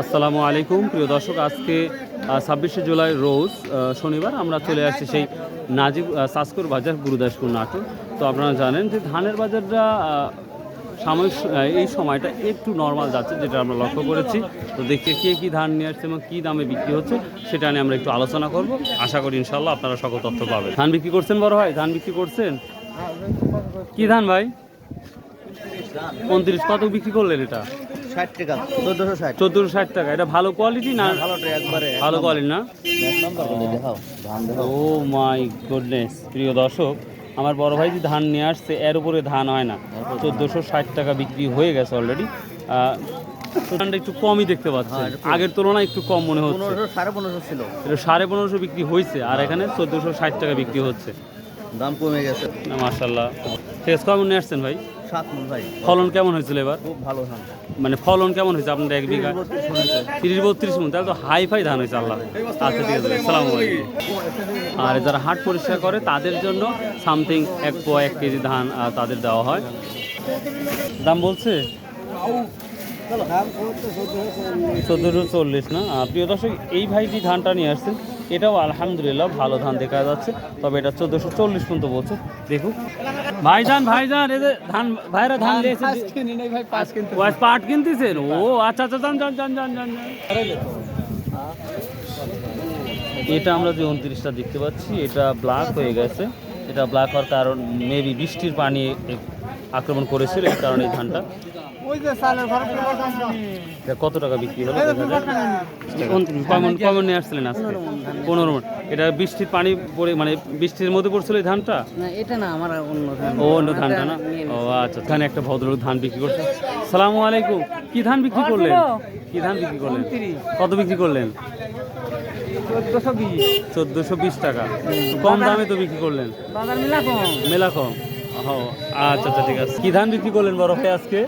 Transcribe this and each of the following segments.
আসসালামু আলাইকুম। প্রিয় দর্শক, আজকে ছাব্বিশে জুলাই রোজ শনিবার আমরা চলে আসছি সেই নাজিব সাসকর বাজার গুরুদাসপুর নাটক তো আপনারা জানেন যে ধানের বাজারটা সাময়িক এই সময়টা একটু নর্মাল যাচ্ছে, যেটা আমরা লক্ষ্য করেছি। তো দেখতে কে কী ধান নিয়ে আসছে এবং কী দামে বিক্রি হচ্ছে, সেটা নিয়ে আমরা একটু আলোচনা করব। আশা করি ইনশাল্লাহ আপনারা সকল তথ্য পাবেন। ধান বিক্রি করছেন বড় ভাই? ধান বিক্রি করছেন? কি ধান ভাই? পঁয়ত্রিশ কত বিক্রি করলেন এটা? ষাট টাকা চোদ্দশো ষাট। চোদ্দোশো ষাট টাকা এটা ভালো কোয়ালিটি না? ভালো কোয়ালিটি না? ও মাই গুডনেস প্রিয় দর্শক আমার বড় ভাই যে ধান নিয়ে আসছে এর উপরে ধান হয় না। চোদ্দোশো ষাট টাকা বিক্রি হয়ে গেছে অলরেডি ধানটা একটু কমই দেখতে পাচ্ছি। হ্যাঁ, আগের তুলনায় একটু কম মনে হচ্ছে। সাড়ে পনেরোশো ছিল। এটা সাড়ে পনেরোশো বিক্রি হয়েছে আর এখানে চোদ্দোশো ষাট টাকা বিক্রি হচ্ছে। দাম কমে গেছে। মার্শাল্লাহ আছে কেমন নিয়ে আসছেন ভাই? সাত মন ভাই। ফলন কেমন হয়েছিল এবার? খুব ভালো ধান। মানে ফলন কেমন হয়েছে আপনার এক বিঘা? তিরিশ বত্রিশ মন তাহলে তো হাই ফাই ধান হয়েছে আল্লাহ। আচ্ছা ঠিক আছে সালাম আর যারা হাট পরিষ্কার করে তাদের জন্য সামথিং এক পোয়া এক কেজি ধান তাদের দেওয়া হয়। দাম বলছে? চোদ্দোশো চল্লিশ না? প্রিয় দর্শক এই ভাই যে ধানটা নিয়ে আসছেন। এটাও আলহামদুলিল্লাহ ভালো ধান দেখা যাচ্ছে। তবে এটা চোদ্দোশো চল্লিশ পর্যন্ত বলছে। দেখুন। ভাইজান ভাইজান এদের ধান ভাইরা ধান দিয়েছে। পাট কিনতেছেন? ও আচ্ছা আচ্ছা যান যান যান যান যান যান। এটা আমরা যে উনত্রিশটা দেখতে পাচ্ছি এটা ব্ল্যাক হয়ে গেছে। এটা ব্ল্যাক হওয়ার কারণ মেবি বৃষ্টির পানি আক্রমণ করেছিল এই কারণে এই ধানটা। কত টাকা বিক্রি হলো কমন কমন নিয়ে আসছিলেন আজকে? পনেরো মণ। এটা বৃষ্টির পানি পড়ে মানে বৃষ্টির মধ্যে পড়ছিল এই ধানটা? এটা না আমার অন্য ধান। ও অন্য ধানটা না? ও আচ্ছা এখানে একটা ভদ্রলোক ধান বিক্রি করছে। সালামু আলাইকুম। কি ধান বিক্রি করলেন? কি ধান বিক্রি করলেন? কত বিক্রি করলেন? চোদ্দশো বিশ। টাকা। কম দামে তো বিক্রি করলেন? বাজার কম। মেলা কম। ও আচ্ছা আচ্ছা ঠিক আছে। কি ধান বিক্রি করলেন বড় ভাই আজকে?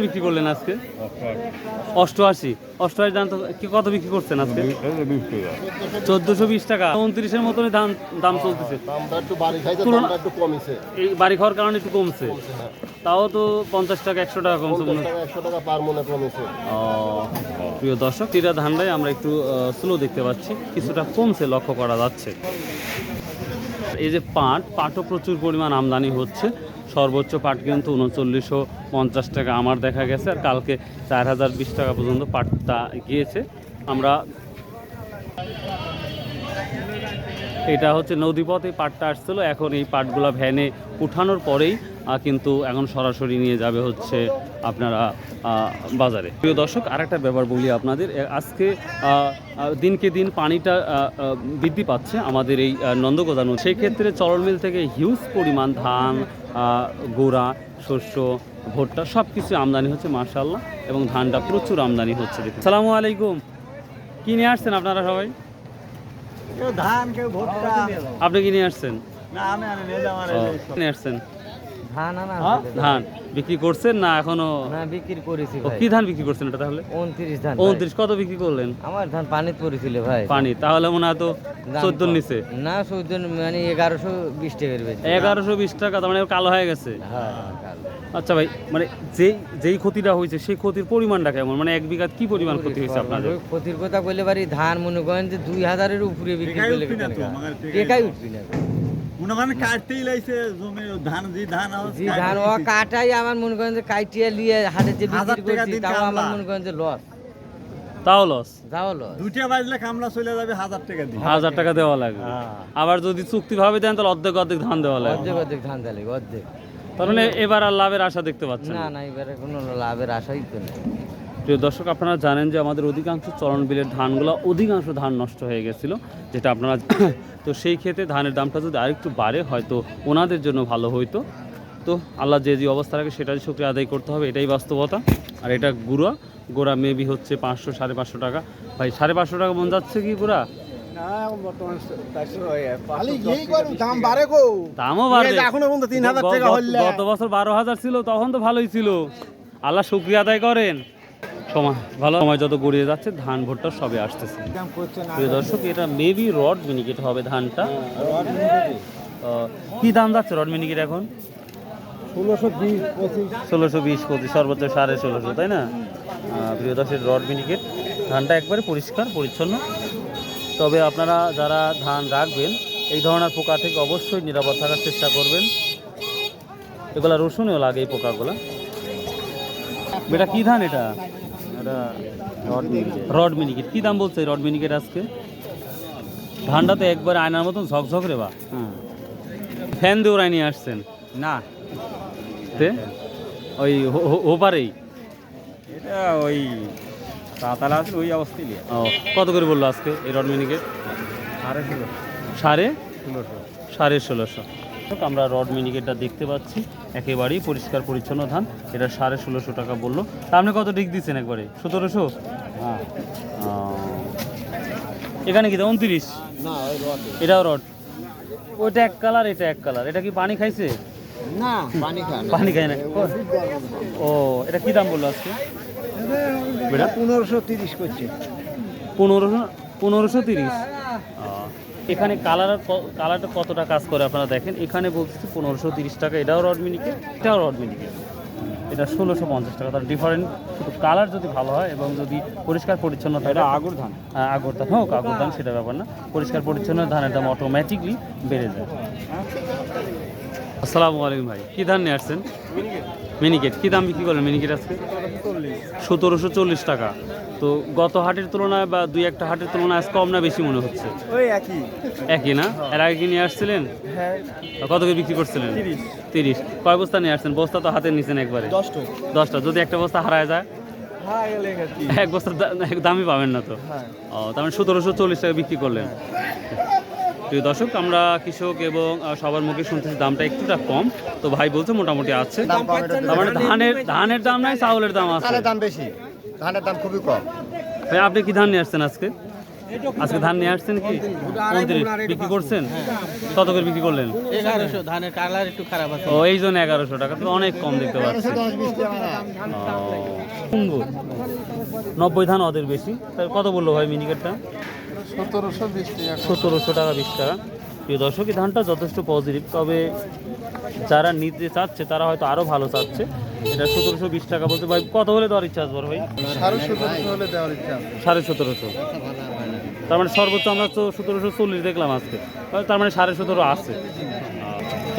বিক্রি করলেন আজকে? অষ্টআশি। অষ্টআশি ধান কি কত বিক্রি করছেন আজকে? চোদ্দোশো বিশ টাকা। উনত্রিশের মতনই দাম দাম চলতেছে। বাড়ি এই খাওয়ার কারণে একটু কমছে। তাও তো পঞ্চাশ টাকা একশো টাকা কমছে মনে একশো টাকা পার মনে কমেছে। প্রিয় দর্শক টিরা ধানটাই আমরা একটু স্লো দেখতে পাচ্ছি। কিছুটা কমছে লক্ষ্য করা যাচ্ছে। এই যে পাট পাটও প্রচুর পরিমাণ আমদানি হচ্ছে। সর্বোচ্চ পাট কিন্তু উনচল্লিশশো পঞ্চাশ টাকা আমার দেখা গেছে আর কালকে চার হাজার বিশ টাকা পর্যন্ত পাটটা গিয়েছে। আমরা এটা হচ্ছে নদীপথে পাটটা আসছিল। এখন এই পাটগুলা ভ্যানে উঠানোর পরেই কিন্তু এখন সরাসরি নিয়ে যাবে হচ্ছে আপনারা বাজারে। প্রিয় দর্শক আর একটা ব্যাপার বলি আপনাদের। আজকে দিনকে দিন পানিটা বৃদ্ধি পাচ্ছে আমাদের এই আহ, নন্দগোদা নদী সেই ক্ষেত্রে চলন মিল থেকে হিউজ পরিমাণ ধান গোড়া শস্য ভুট্টা সব কিছু আমদানি হচ্ছে মার্শাল্লাহ এবং ধানটা প্রচুর আমদানি হচ্ছে। সালামু আলাইকুম। কি নিয়ে আসছেন আপনারা সবাই? ধান আপনি কি নিয়ে আসছেন? না আমি নিয়ে আসছেন? ধান আনা ধান বিক্রি করছেন না এখনও? না বিক্রি করেছি ভাই। কি ধান বিক্রি করছেন এটা তাহলে? উনত্রিশ ধান ভাই। উনত্রিশ কত বিক্রি করলেন? আমার ধান পানিতে পড়েছিল ভাই। পানি তাহলে মনে হয় তো দাম চোদ্দ কম। নিচে। না চোদ্দ মানে এগারোশো বিশ টাকার বেশি। এগারোশো বিশ টাকা তার মানে কালো হয়ে গেছে। হ্যাঁ কালো। আচ্ছা ভাই মানে যেই যেই ক্ষতিটা হয়েছে সেই ক্ষতির পরিমাণটা কেমন? মানে এক বিঘা কি পরিমাণ ক্ষতি হয়েছে আপনাদের? ক্ষতির কথা বললে পারি ধান মনে করেন যে দুই হাজারের উপরে বিক্রি করলে টেকাই উঠবি না মনে করেন কাটতেই লাইছে জমি ধান যে ধান জি ধান ও কাটাই আমার মনে করেন যে কাইটিয়া লিয়ে হাটে যে বিক্রি করছি তাও আমার মনে করেন যে লস তাও লস যাও লস দুইটা বাজলে কামলা চলে যাবে হাজার টাকা দিয়ে হাজার টাকা দেওয়া লাগবে। হ্যাঁ। আবার যদি চুক্তি ভাবে দেন তাহলে অর্ধেক অর্ধেক ধান দেওয়া লাগবে। অর্ধেক অর্ধেক ধান দিলে অর্ধেক। তার মানে এবার আর লাভের আশা দেখতে পাচ্ছেন না। না এবারে কোনো লাভের আশাই তো নেই। প্রিয় দর্শক আপনারা জানেন যে আমাদের অধিকাংশ চলন বিলের ধানগুলো অধিকাংশ ধান নষ্ট হয়ে গেছিল যেটা আপনারা তো সেই ক্ষেত্রে ধানের দামটা যদি আরেকটু বাড়ে হয়তো ওনাদের জন্য ভালো হইতো। তো আল্লাহ যে যে অবস্থা রাখে সেটাই শুক্রিয়া আদায় করতে হবে এটাই বাস্তবতা। আর এটা গুঁড়া গোড়া মেবি হচ্ছে পাঁচশো সাড়ে পাঁচশো টাকা। ভাই সাড়ে পাঁচশো টাকা মন যাচ্ছে কি গুঁড়া? খালি এই করে দাম বাড়ে দামও বাড়বে এই যে এখনও পর্যন্ত 3000 টাকা গত- হইলে। গত বছর বারো হাজার ছিল তখন তো ভালোই ছিল। আল্লাহ শুক্রিয়া আদায় করেন। সময়, ভালো সময় যত গড়িয়ে যাচ্ছে, ধান ভুট্টা সবে আসতেছে। প্রিয় দর্শক, এটা মেবি রড মিনিকেট হবে ধানটা। কি দাম যাচ্ছে রড মিনিকেট এখন? ষোলোশো বিশ পঁচিশ, সর্বোচ্চ সাড়ে ষোলোশো, তাই না? প্রিয় দশের রড মিনিকেট ধানটা একবারে পরিষ্কার, পরিচ্ছন্ন। তবে আপনারা যারা ধান রাখবেন, এই ধরনের পোকা থেকে অবশ্যই নিরাপদ থাকার চেষ্টা করবেন। এগুলা রসুনেও লাগে এই পোকাগুলা। বেটা কি ধান এটা? রড মিনিকেট কী দাম বলছে রড মিনিকেট আজকে? ধানটা তো একবার আয়নার মতন ঝকঝক রে বা। ফ্যান দিয়ে ওরাই নিয়ে আসছেন। না। তে? ওই হোপারেই এটা ওই তাতালা আছে ওই অবস্থায় নিয়ে। ও কত করে বলল আজকে এই রড মিনিকেট সাড়ে ষোলো সাড়ে? ষোলোশো। সাড়ে ষোলোশো। আমরা রড মিনিকেটটা দেখতে পাচ্ছি। একেবারেই পরিষ্কার পরিচ্ছন্ন ধান। এটা সাড়ে ষোলোশো টাকা বলল। তা আপনি কত ডিগ দিচ্ছেন একবারে? সতেরোশো? হ্যাঁ। এখানে কি উনত্রিশ এটাও রড। ওইটা এক কালার এটা এক কালার। এটা কি পানি খাইছে? না পানি খায় না। ও এটা কি দাম বলল আজকে? পনেরোশো তিরিশ করছে। পনেরোশো পনেরোশো তিরিশ। এখানে কালার কালারটা কতটা কাজ করে আপনারা দেখেন? এখানে বলতেছি পনেরোশো তিরিশ টাকা এটাও রডমিনিকে এটাও রড মিনিকে এটা ষোলোশো পঞ্চাশ টাকা তার ডিফারেন্ট শুধু কালার যদি ভালো হয় এবং যদি পরিষ্কার পরিচ্ছন্ন থাকে এটা আগুর ধান। হ্যাঁ, আগর ধান হোক আগর ধান সেটা ব্যাপার না। পরিষ্কার পরিচ্ছন্ন ধানের দাম অটোমেটিকলি বেড়ে যায়। আসসালামু আলাইকুম ভাই কী ধান নিয়ে আসছেন? মিনিকেট কী দাম বিক্রি করলেন মিনিকেট আজকে? সতেরোশো চল্লিশ টাকা। তো গত হাটের তুলনায় বা দুই একটা হাটের তুলনায় আজ কম না বেশি মনে হচ্ছে? ওই একই। একই না? এর আগে কি নিয়ে আসছিলেন? হ্যাঁ। কত করে বিক্রি করছিলেন? তিরিশ। কয় বস্তা নিয়ে আসছেন? বস্তা তো হাতে নিছেন একবারে। দশটা। যদি একটা বস্তা হারায় যায়? হ্যাঁ কি? এক এক দামই পাবেন না তো? হ্যাঁ। ও তার মানে সতেরোশো চল্লিশ টাকা বিক্রি করলেন। প্রিয় দর্শক আমরা কৃষক এবং সবার মুখে শুনতেছি দামটা একটুটা কম। তো ভাই বলছে মোটামুটি আছে। মানে ধানের ধানের দাম নাই চাউলের দাম আছে। দাম বেশি। ধানের দাম খুবই কম। ভাই আপনি কি ধান নিয়ে আসছেন আজকে? আজকে ধান নিয়ে আসছেন কি? বিক্রি করছেন? কত করে বিক্রি করলেন? এগারোশো ধানের কালার একটু খারাপ আছে। ও এই জন্য এগারোশো টাকা তো অনেক কম দেখতে পাচ্ছি। নব্বই ধান ওদের বেশি। কত বলল ভাই মিনিকেটটা? সতেরোশো বিশ টাকা সতেরোশো টাকা বিশ টাকা। প্রিয় দর্শক এই ধানটা যথেষ্ট পজিটিভ তবে যারা নিতে চাচ্ছে তারা হয়তো আরও ভালো চাচ্ছে। এটা সতেরোশো বিশ টাকা বলতে ভাই কত হলে দেওয়ার ইচ্ছা আছে বড় ভাই? সাড়ে সতেরোশো তার মানে সর্বোচ্চ আমরা তো সতেরোশো চল্লিশ দেখলাম আজকে। তার মানে সাড়ে সতেরো আছে।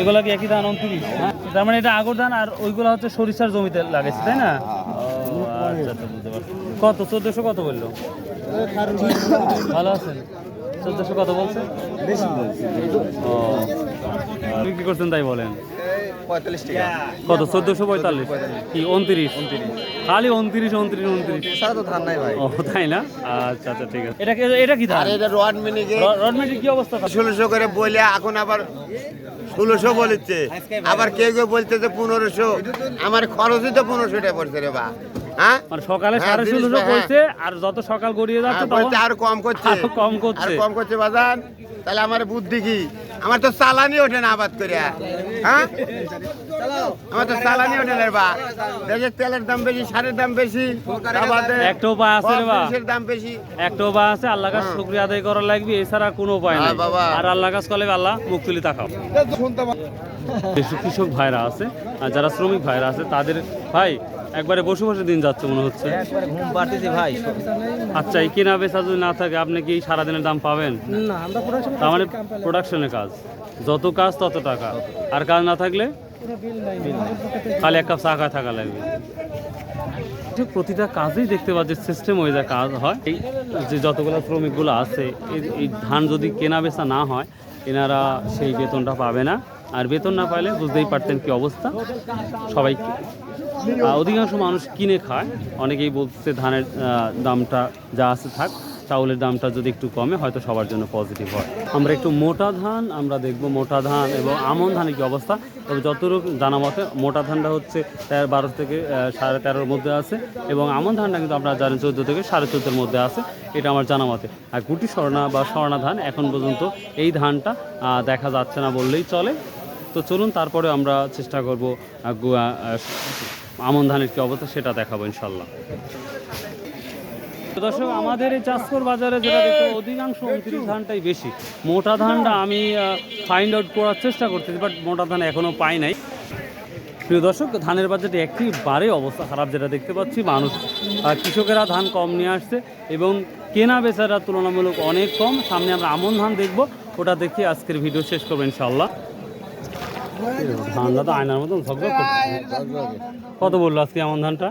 এগুলো কি একই ধান উনত্রিশ? তার মানে এটা আগর ধান আর ওইগুলো হচ্ছে সরিষার জমিতে লাগাইছে তাই না? আচ্ছা আচ্ছা বুঝতে পারছি। কত? চোদ্দোশো কত বলল? ভালো আছেন? চোদ্দোশো কত বলছে? ও বিক্রি করছেন তাই বলেন। কত? চোদ্দোশো পঁয়তাল্লিশ? কি উনত্রিশ? খালি উনত্রিশ উনত্রিশ উনত্রিশ। তো ধান নাই ভাই। ও তাই না? আচ্ছা আচ্ছা ঠিক আছে। এটা কি- এটা কি ধান? এটা রড মিনিকে রডমেটির কি অবস্থা? ষোলোশো করে বলে এখন আবার ষোলোশো বলেছে আবার কেউ কেউ বলছে যে পনেরোশো। আমার খরচই তো পনেরোশো টাকা পড়ছে রে বা। হ্যাঁ? মানে সকালে হ্যাঁ, সাড়ে ষোলোশো টাকা, আর যত সকাল গড়িয়ে যাচ্ছে তখন আর কম করছে। কম করছে। আর কম করছে বাজার তাহলে আমার বুদ্ধি কি? আমার তো চালানি ওঠে না আবাদ করে হ্যাঁ? আমার তো চালানি ওঠে না বা। দেশের তেলের দাম বেশি সারের দাম বেশি আবাদে একটা উপায় আছে রে বা। দাম বেশি। একটা উপায় আছে আল্লাহ কাছে শুক্রিয়া আদায় করা লাগবে এছাড়া কোনো উপায় নাই। হ্যাঁ, আর আল্লাহ কাছে করলে আল্লাহ মুখ তুলি তাকাও। কৃষক ভাইরা আছে আর যারা শ্রমিক ভাইরা আছে তাদের ভাই একবারে বসে বসে দিন যাচ্ছে মনে হচ্ছে। একবার ঘুম পাড়তেছে ভাই। আচ্ছা এই কেনা বেচা যদি না থাকে আপনি কি সারাদিনের দাম পাবেন? না আমরা প্রোডাকশন তার মানে প্রোডাকশনের কাজ। যত কাজ তত টাকা। আর কাজ না থাকলে? খালি এক কাপ চা খায় থাকা লাগবে। প্রতিটা কাজেই দেখতে পাচ্ছি সিস্টেম হয়ে যায় কাজ হয়। এই যে যতগুলো শ্রমিকগুলো আছে এই- এই ধান যদি কেনা বেচা না হয় এনারা সেই বেতনটা পাবে না। আর বেতন না পাইলে বুঝতেই পারতেন কি অবস্থা। সবাই অধিকাংশ মানুষ কিনে খায়। অনেকেই বলছে ধানের দামটা যা আছে থাক, চাউলের দামটা যদি একটু কমে, হয়তো সবার জন্য পজিটিভ হয়। আমরা একটু মোটা ধান, আমরা দেখব মোটা ধান এবং আমন ধানের কি অবস্থা। তবে যতটুকু জানা মতে, মোটা ধানটা হচ্ছে তেরো, বারো থেকে সাড়ে তেরোর মধ্যে আছে এবং আমন ধানটা কিন্তু আপনারা জানেন চোদ্দ থেকে সাড়ে চোদ্দোর মধ্যে আছে, এটা আমার জানা মতে। আর গুটি স্বর্ণা বা স্বর্ণা ধান এখন পর্যন্ত এই ধানটা দেখা যাচ্ছে না বললেই চলে। তো চলুন, তারপরে আমরা চেষ্টা করব আমন ধানের কি অবস্থা সেটা দেখাবো ইনশাল্লাহ। দর্শক, আমাদের এই চাষকর বাজারে যেটা দেখো অধিকাংশ উনত্রিশ ধানটাই বেশি। মোটা ধানটা আমি ফাইন্ড আউট করার চেষ্টা করতেছি বাট মোটা ধান এখনও পাই নাই। প্রিয় দর্শক, ধানের বাজারে একেবারে অবস্থা খারাপ যেটা দেখতে পাচ্ছি, মানুষ কৃষকেরা ধান কম নিয়ে আসছে এবং কেনা বেচারা তুলনামূলক অনেক কম। সামনে আমরা আমন ধান দেখব, ওটা দেখে আজকের ভিডিও শেষ করব ইনশাল্লাহ। ধানটা তো আয়নার মতন ঝকঝক কত বলল আজকে আমার ধানটা?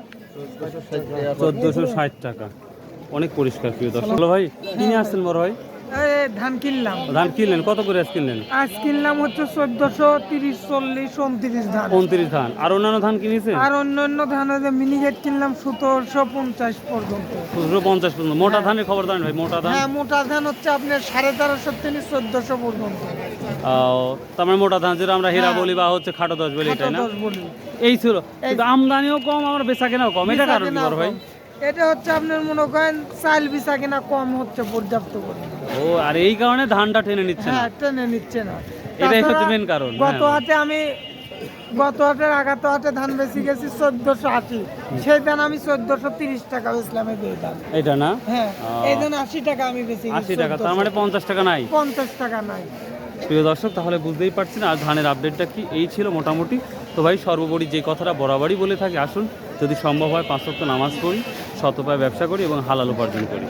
চোদ্দোশো ষাট টাকা। অনেক পরিষ্কার প্রিয় দর্শক। ভাই, কিনে আসছেন বড় ভাই? ধান কিনলাম। ধান কিনলেন কত করে আজ কিনলেন? আজ কিনলাম হচ্ছে চোদ্দশো তিরিশ চল্লিশ উনত্রিশ ধান। উনত্রিশ ধান। আর অন্যান্য ধান কিনেছেন? আর অন্য অন্য ধান হচ্ছে মিনিকেট কিনলাম সতেরোশো পঞ্চাশ পর্যন্ত। দুশো পঞ্চাশ পর্যন্ত। মোটা ধানের খবর জানেন ভাই মোটা ধান? হ্যাঁ মোটা ধান হচ্ছে আপনার সাড়ে তেরোশো থেকে চোদ্দশো পর্যন্ত। আহ, তার মানে মোটা ধান যেটা আমরা হীরা হ্যাঁ। বলি বা হচ্ছে খাটো দশ বলি এটাই না? এই ছিল। আমদানিও কম আমার বেচা কেনাও কম। এটা কারণ কি ভাই? এটা হচ্ছে আপনার মনে করেন চাল বিছা কিনা কম হচ্ছে পর্যাপ্ত ও আর এই কারণে ধানটা টেনে নিচ্ছে না হ্যাঁ টেনে নিচ্ছে না এটাই হচ্ছে main কারণ, গত হ্যাঁ। হাটে আমি গত হাটের আগাত হাটে ধান বেশি গেছি চোদ্দশো আশি। সেই ধান আমি চোদ্দশো তিরিশ টাকা বেচলামে দিয়ে ধান। এটা না? হ্যাঁ এই ধান আশি টাকা আমি বেশি আশি টাকা তার মানে পঞ্চাশ টাকা নাই? পঞ্চাশ টাকা নাই। প্রিয় দর্শক তাহলে বুঝতেই পারছেন আর ধানের আপডেটটা কি? এই ছিল মোটামুটি। তো ভাই সর্বোপরি যে কথাটা বরাবরই বলে থাকি আসুন যদি সম্ভব হয় পাঁচ সপ্তাহ নামাজ পড়ি। শতপায় ব্যবসা করি এবং হালাল উপার্জন করি।